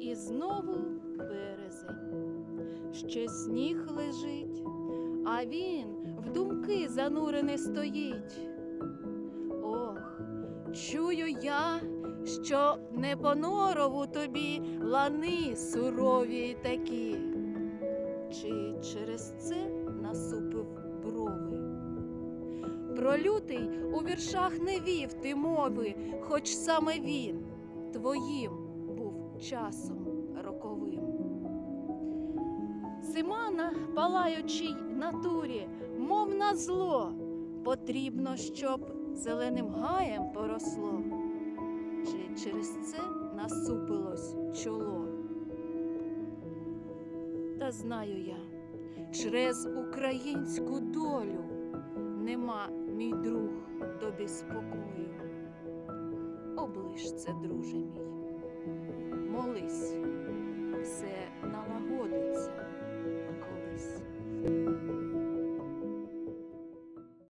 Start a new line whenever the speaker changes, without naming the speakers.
і знову березень. Ще сніг лежить, а він в думки занурений стоїть. Ох, чую я, що не понорову тобі лани сурові такі. Чи через це насупив брови? Про лютий у віршах не вів ти мови, хоч саме він твоїм часом роковим. Зима на палаючій натурі, мов на зло, потрібно, щоб зеленим гаєм поросло. Чи через це насупилось чоло? Та знаю я, через українську долю нема, мій друг, тобі спокою. Облиш це, друже мій, grace.